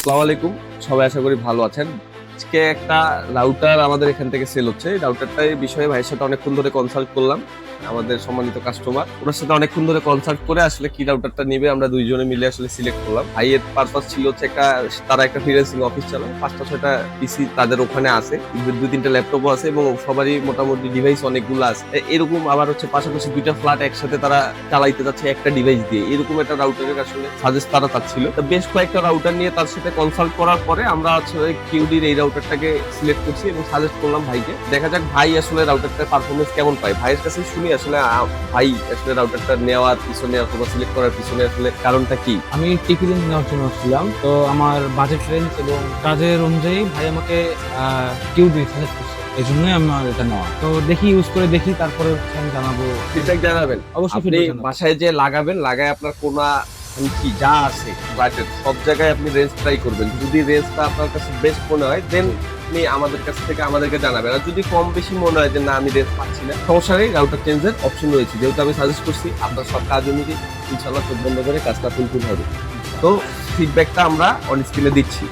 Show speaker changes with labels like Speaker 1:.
Speaker 1: আসসালামু আলাইকুম। সবাই আশা করি ভালো আছেন। আজকে একটা রাউটার আমাদের এখান থেকে সেল হচ্ছে। এই রাউটারটার বিষয়ে ভাইয়ের সাথে অনেকক্ষণ ধরে কনসাল্ট করলাম। আমাদের সম্মানিত কাস্টমার ওনার সাথে অনেকক্ষণ ধরে কনসার্ট করে আসলে কি রাউটারটা নিবে, আমরা দুইজনে মিলে আসলে সিলেক্ট করলাম। ভাইয়ের পারপাস ছিল হচ্ছে একটা, তারা একটা ফ্রিল্যান্সিং অফিস চালায়, পাঁচটা, ছয়টা পিসি তাদের ওখানে আছে দুই, তিনটা ল্যাপটপও আছে এবং সবারই মোটামুটি ডিভাইস অনেকগুলো আছে। এরকম আবার হচ্ছে পাশাপাশি দুইটা ফ্ল্যাট একসাথে তারা চালাইতে যাচ্ছে একটা ডিভাইস দিয়ে। এরকম একটা রাউটারের আসলে সাজেস্ট তারা চাচ্ছিল। তো বেশ কয়েকটা রাউটার নিয়ে তার সাথে কনসাল্ট করার পরে আমরা আসলে কিউডির এই রাউটারটাকে সিলেক্ট করছি এবং সাজেস্ট করলাম ভাইকে। দেখা যাক ভাই আসলে রাউটারটার পারফরমেন্স কেমন পায়। ভাইয়ের কাছে শুনি আসলে ভাই আসলে রাউটারটা নেওয়ার পিছনে অথবা সিলেক্ট করার পিছনে আসলে কারণটা কি?
Speaker 2: আমি টিভি রেঞ্জ নেওয়ার জন্য আসছিলাম। তো আমার বাজেট রেঞ্জ এবং কাজের অনুযায়ী ভাই আমাকে কিউ দিয়ে সাজেস্ট করছে। এই জন্যই আমার এটা নেওয়া। তো দেখি ইউজ করে দেখি তারপরে হচ্ছে আমি জানাব।
Speaker 1: ফিডব্যাক জানাবেন?
Speaker 2: অবশ্যই।
Speaker 1: বাসায় যে লাগাবেন লাগায় আপনার কোনা কি যা আছে বাজেট সব জায়গায় আপনি রেঞ্জ ট্রাই করবেন। যদি রেঞ্জটা আপনার কাছে বেস্ট মনে হয় দেন আপনি আমাদের কাছ থেকে আমাদেরকে জানাবেন। আর যদি কম বেশি মনে হয় যে না, আমি রেট পাচ্ছি না, সমস্যা রাউটার চেঞ্জের অপশন রয়েছে। যেহেতু আমি সাজেস্ট করছি, আপনার সব কাজ অনুযায়ী ইনশাল্লাহ চোখ বন্ধ করে কাজটা ফুলফিল হবে। তো ফিডব্যাকটা আমরা অন স্ক্রিনে দিচ্ছি।